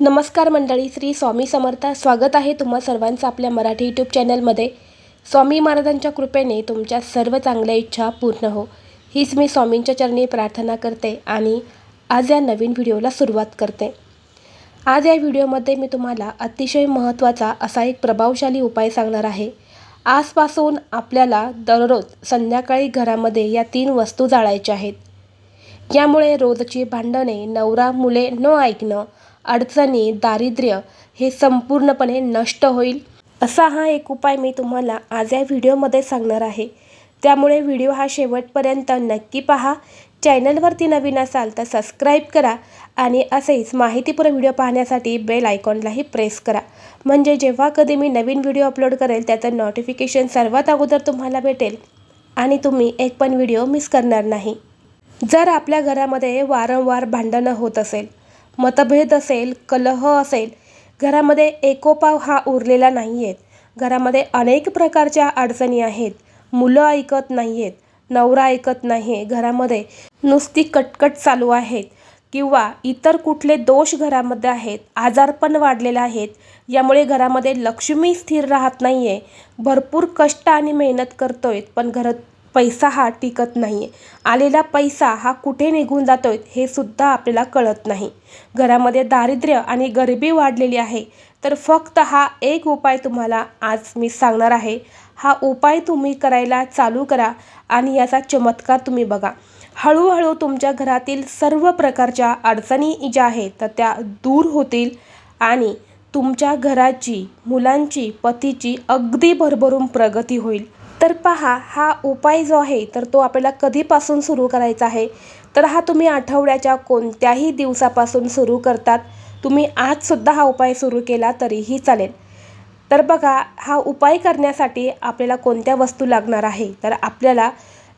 नमस्कार मंडळी श्री स्वामी समर्थ. स्वागत आहे तुम्हा सर्वांचं आपल्या मराठी यूट्यूब चॅनलमध्ये स्वामी महाराजांच्या कृपेने तुमच्या सर्व चांगल्या इच्छा पूर्ण हो. हीच मी स्वामींच्या चरणी प्रार्थना करते आणि आज या नवीन व्हिडिओला सुरुवात करते. आज या व्हिडिओमध्ये मी तुम्हाला अतिशय महत्त्वाचा असा एक प्रभावशाली उपाय सांगणार आहे. आजपासून आपल्याला दररोज संध्याकाळी घरामध्ये या तीन वस्तू जाळायच्या आहेत. यामुळे रोजची भांडणे नवरा मुले न ऐकणं अडचणी दारिद्र्य हे संपूर्णपणे नष्ट होईल. असा हा एक उपाय मी तुम्हाला आज या व्हिडिओमध्ये सांगणार आहे. त्यामुळे व्हिडिओ हा शेवटपर्यंत नक्की पहा. चॅनलवरती नवीन असाल तर सबस्क्राईब करा आणि असेच माहितीपूर्ण व्हिडिओ पाहण्यासाठी बेल आयकॉनलाही प्रेस करा. म्हणजे जेव्हा कधी मी नवीन व्हिडिओ अपलोड करेल त्याचं नोटिफिकेशन सर्वात अगोदर तुम्हाला भेटेल आणि तुम्ही एक पण व्हिडिओ मिस करणार नाही. जर आपल्या घरामध्ये वारंवार भांडणं होत असेल मतभेद असेल कलह असेल घरामध्ये एकोपा हा उरलेला नाही आहेत घरामध्ये अनेक प्रकारच्या अडचणी आहेत. मुलं ऐकत नाही आहेत नवरा ऐकत नाही आहे घरामध्ये नुसती कटकट चालू आहेत. किंवा इतर कुठले दोष घरामध्ये आहेत आजारपण वाढलेले आहेत. यामुळे घरामध्ये लक्ष्मी स्थिर राहत नाही आहे भरपूर कष्ट आणि मेहनत करतोय पण घरात पैसा हा टिकत नाही आहे आलेला पैसा हा कुठे निघून जातो आहे हे सुद्धा आपल्याला कळत नाही. घरामध्ये दारिद्र्य आणि गरिबी वाढलेली आहे. तर फक्त हा एक उपाय तुम्हाला आज मी सांगणार आहे. हा उपाय तुम्ही करायला चालू करा आणि याचा चमत्कार तुम्ही बघा. हळूहळू तुमच्या घरातील सर्व प्रकारच्या अडचणी ज्या आहेत तर त्या दूर होतील आणि तुमच्या घराची मुलांची पतीची अगदी भरभरून प्रगती होईल. तर पहा हा उपाय जो आहे तर तो आपल्याला कधीपासून सुरू करायचा आहे? तर हा तुम्ही आठवड्याच्या कोणत्याही दिवसापासून सुरू करतात. तुम्ही आजसुद्धा हा उपाय सुरू केला तरीही चालेल. तर बघा हा उपाय करण्यासाठी आपल्याला कोणत्या वस्तू लागणार आहे? तर आपल्याला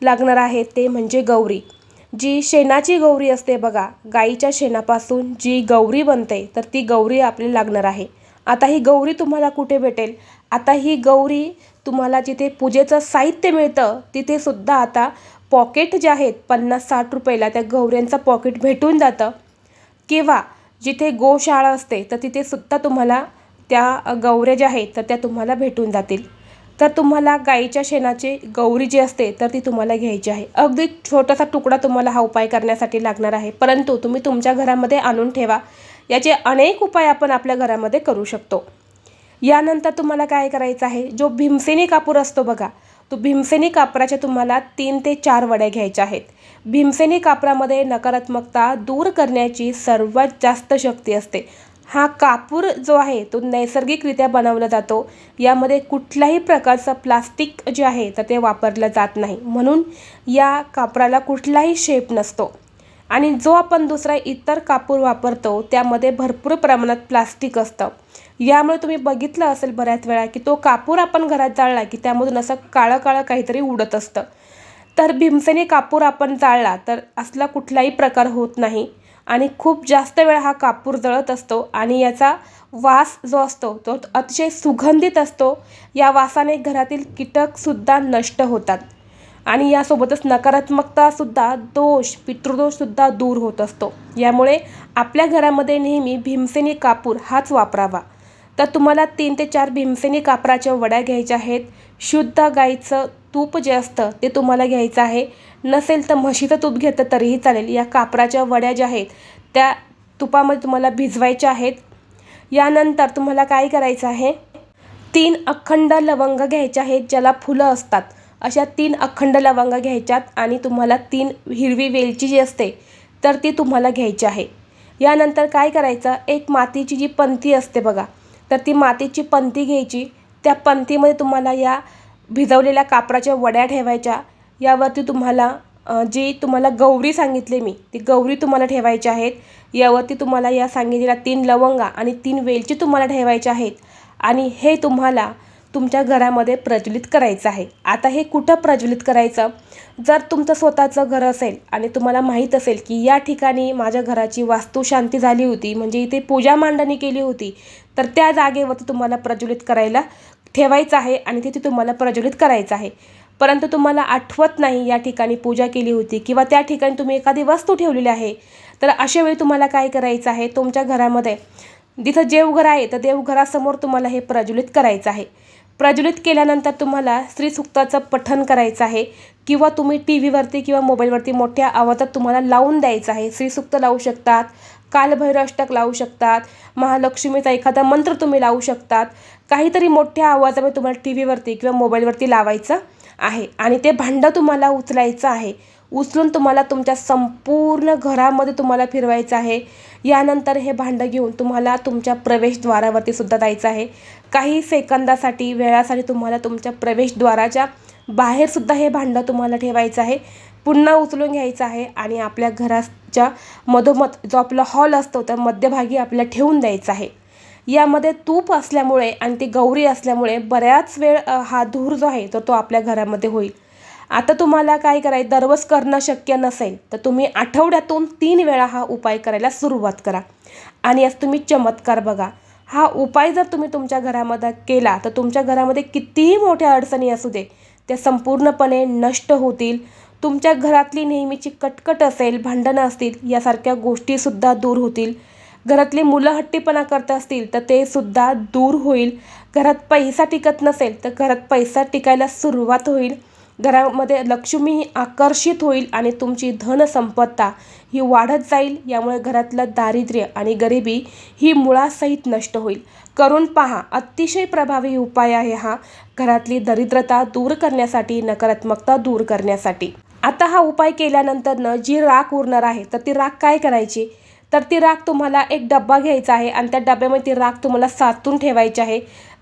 लागणार आहे ते म्हणजे गौरी. जी शेणाची गौरी असते बघा गाईच्या शेणापासून जी गौरी बनते तर ती गौरी आपली लागणार आहे. आता ही गौरी तुम्हाला कुठे भेटेल? आता ही गौरी तुम्हाला जिथे पूजेचं साहित्य मिळतं तिथे सुद्धा आता पॉकेट जे आहेत पन्नास साठ रुपयाला त्या गौऱ्यांचं पॉकेट भेटून जातं. किंवा जिथे गोशाळा असते तर तिथे सुद्धा तुम्हाला त्या गौऱ्या ज्या आहेत तर त्या तुम्हाला भेटून जातील. तर तुम्हाला गाईच्या शेणाची गौरी जी असते तर ती तुम्हाला घ्यायची आहे. अगदी छोटासा तुकडा तुम्हाला हा उपाय करण्यासाठी लागणार आहे. परंतु तुम्ही तुमच्या घरामध्ये आणून ठेवा. याचे अनेक उपाय आपण आपल्या घरामध्ये करू शकतो. यानंतर तुम्हाला काय करायचं आहे? जो भीमसेनी कापूर असतो बघा तो भीमसेनी कापराच्या तुम्हाला तीन ते चार वड्या घ्यायच्या आहेत. भीमसेनी कापरामध्ये नकारात्मकता दूर करण्याची सर्वात जास्त शक्ती असते. हा कापूर जो आहे तो नैसर्गिकरित्या बनवला जातो. यामध्ये कुठल्याही प्रकारचं प्लास्टिक जे आहे तर ते वापरलं जात नाही. म्हणून या कापराला कुठलाही शेप नसतो. आणि जो आपण दुसरा इतर कापूर वापरतो त्यामध्ये भरपूर प्रमाणात प्लास्टिक असतं. यामुळे तुम्ही बघितलं असेल बऱ्याच वेळा की तो कापूर आपण घरात जाळला की त्यामधून असं काळं काळं काहीतरी उडत असतं. तर भीमसेनी कापूर आपण जाळला तर असला कुठलाही प्रकार होत नाही आणि खूप जास्त वेळ हा कापूर जळत असतो आणि याचा वास जो असतो तो अतिशय सुगंधित असतो. या वासाने घरातील कीटकसुद्धा नष्ट होतात. आणि यासोबतच नकारात्मकतासुद्धा दोष पितृदोषसुद्धा दूर होत असतो. यामुळे आपल्या घरामध्ये नेहमी भीमसेनी कापूर हाच वापरावा. तर तुम्हाला तीन ते चार भीमसेनी कापराच्या वड्या घ्यायच्या आहेत. शुद्ध गाईचं तूप जे असतं ते तुम्हाला घ्यायचं आहे. नसेल तर म्हशीचं तूप घेतं तरीही चालेल. या कापराच्या वड्या ज्या आहेत त्या तुपामध्ये तुम्हाला भिजवायच्या आहेत. यानंतर तुम्हाला काय करायचं आहे? तीन अखंड लवंग घ्यायच्या आहेत ज्याला फुलं असतात. अशा तीन अखंड लवंगा घ्यायच्यात आणि तुम्हाला तीन हिरवी वेलची जी असते तर ती तुम्हाला घ्यायची आहे. यानंतर काय करायचं? एक मातीची जी पंथी असते बघा तर ती मातीची पंथी घ्यायची. त्या पंतीमध्ये तुम्हाला या भिजवलेल्या कापराच्या वड्या ठेवायच्या. यावरती तुम्हाला जी तुम्हाला गौरी सांगितले मी ती गौरी तुम्हाला ठेवायच्या आहेत. यावरती तुम्हाला या सांगितलेल्या तीन लवंगा आणि तीन वेलची तुम्हाला ठेवायच्या आहेत. आणि हे तुम्हाला तुमच्या घरामध्ये प्रज्वलित करायचं आहे. आता हे कुठं प्रज्वलित करायचं? जर तुमचं स्वतःचं घर असेल आणि तुम्हाला माहीत असेल की या ठिकाणी माझ्या घराची वास्तुशांती झाली होती म्हणजे इथे पूजा मांडणी केली होती तर त्या जागेवरती तुम्हाला प्रज्वलित करायला ठेवायचं आहे आणि तिथे तुम्हाला प्रज्वलित करायचं आहे. परंतु तुम्हाला आठवत नाही या ठिकाणी पूजा केली होती किंवा त्या ठिकाणी तुम्ही एखादी वस्तू ठेवलेली आहे तर अशा वेळी तुम्हाला काय करायचं आहे? तुमच्या घरामध्ये जिथं देवघर आहे तर देवघरासमोर तुम्हाला हे प्रज्वलित करायचं आहे. प्रज्वलित केल्यानंतर तुम्हाला श्रीसुक्ताचं पठण करायचं आहे किंवा तुम्ही टी व्हीवरती किंवा मोबाईलवरती मोठ्या आवाजात तुम्हाला लावून द्यायचं आहे. श्रीसुक्त लावू शकतात कालभैरवाष्टक लावू शकतात महालक्ष्मीचा एखादा मंत्र तुम्ही लावू शकतात. काहीतरी मोठ्या आवाजामध्ये तुम्हाला टी व्हीवरती किंवा मोबाईलवरती लावायचं आहे आणि ते भांडं तुम्हाला उचलायचं आहे. उचलून तुम्हाला तुमच्या संपूर्ण घरामध्ये तुम्हाला फिरवायचं आहे. यानंतर हे भांडं घेऊन तुम्हाला तुमच्या प्रवेशद्वारावरती सुद्धा जायचं आहे. काही सेकंदासाठी वेळासाठी तुम्हाला तुमच्या प्रवेशद्वाराच्या बाहेरसुद्धा हे भांडं तुम्हाला ठेवायचं आहे. पुन्हा उचलून घ्यायचं आहे आणि आपल्या घराच्या मधोमध जो आपला हॉल असतो तर मध्यभागी आपल्याला ठेवून द्यायचा आहे. यामध्ये तूप असल्यामुळे आणि ती गौरी असल्यामुळे बऱ्याच वेळ हा धूर जो आहे तर तो आपल्या घरामध्ये होईल. आता तुम्हाला काय करायचं? दररोज करणं शक्य नसेल तर तुम्ही आठवड्यातून तीन वेळा हा उपाय करायला सुरुवात करा. आणि आज तुम्ही चमत्कार बघा. हा उपाय जर तुम्ही तुमच्या घरामध्ये केला तर तुमच्या घरामध्ये कितीही मोठ्या अडचणी असू दे त्या संपूर्णपणे नष्ट होतील. तुमच्या घरातली नेहमीची कटकट असेल भांडणं असतील यासारख्या गोष्टीसुद्धा दूर होतील. घरातली मुलं हट्टीपणा करत असतील तर ते सुद्धा दूर होईल. घरात पैसा टिकत नसेल तर घरात पैसा टिकायला सुरुवात होईल. घरामध्ये लक्ष्मी ही आकर्षित होईल आणि तुमची धनसंपत्ता ही वाढत जाईल. यामुळे घरातलं दारिद्र्य आणि गरिबी ही मुळासहित नष्ट होईल. करून पहा अतिशय प्रभावी उपाय आहे हा घरातली दरिद्रता दूर करण्यासाठी नकारात्मकता दूर करण्यासाठी. आता हा उपाय केल्यानंतरनं जी राख उरणार आहे तर ती राख काय करायची? तर ती राख तुम्हाला एक डब्बा घ्यायचा आहे आणि त्या डब्यामध्ये ती राख तुम्हाला साचून ठेवायची आहे.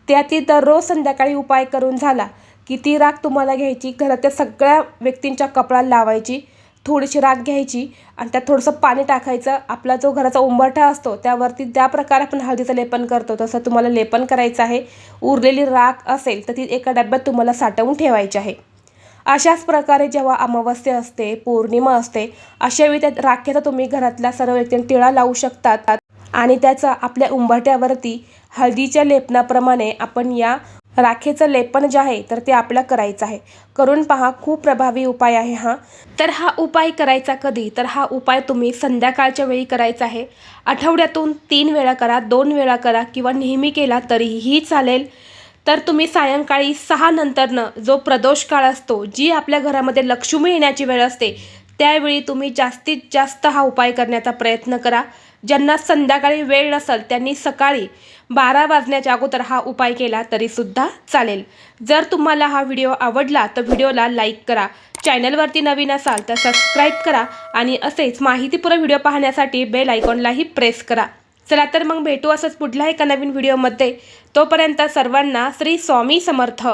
त्या ती दररोज संध्याकाळी उपाय करून झाला. किती राख तुम्हाला घ्यायची? घरातल्या सगळ्या व्यक्तींच्या कपड्याला लावायची थोडीशी राख घ्यायची आणि त्यात थोडंसं पाणी टाकायचं. आपला जो घराचा उंबरठा असतो त्यावरती ज्या प्रकारे आपण हळदीचं लेपन करतो. तसं तुम्हाला लेपन करायचं आहे. उरलेली राख असेल तर ती एका डब्यात तुम्हाला साठवून ठेवायची आहे. अशाच प्रकारे जेव्हा अमावस्या असते पौर्णिमा असते अशावेळी त्या राखेचा तुम्ही घरातल्या सर्व व्यक्तींना टिळा लावू शकतात. आणि त्याचा आपल्या उंबरट्यावरती हळदीच्या लेपनाप्रमाणे आपण या राखेचं लेपन जे आहे तर ते आपल्याला करायचं आहे. करून पहा खूप प्रभावी उपाय आहे हा. तर हा उपाय करायचा कधी? तर हा उपाय तुम्ही संध्याकाळच्या वेळी करायचा आहे. आठवड्यातून तीन वेळा करा दोन वेळा करा किंवा नेहमी केला तरीही चालेल. तर तुम्ही सायंकाळी सहा नंतरनं जो प्रदोष काळ असतो जी आपल्या घरामध्ये लक्ष्मी येण्याची वेळ असते त्यावेळी तुम्ही जास्तीत जास्त हा उपाय करण्याचा प्रयत्न करा. ज्यांना संध्याकाळी वेळ नसेल त्यांनी सकाळी बारा वाजण्याच्या अगोदर हा उपाय केला तरीसुद्धा चालेल. जर तुम्हाला हा व्हिडिओ आवडला तर व्हिडिओला लाईक करा चॅनलवरती नवीन असाल तर सबस्क्राईब करा आणि असेच माहितीपूर्ण व्हिडिओ पाहण्यासाठी बेल आयकॉनलाही प्रेस करा. चला तर मग भेटू असंच पुढल्या एका नवीन व्हिडिओमध्ये. तोपर्यंत सर्वांना श्री स्वामी समर्थ.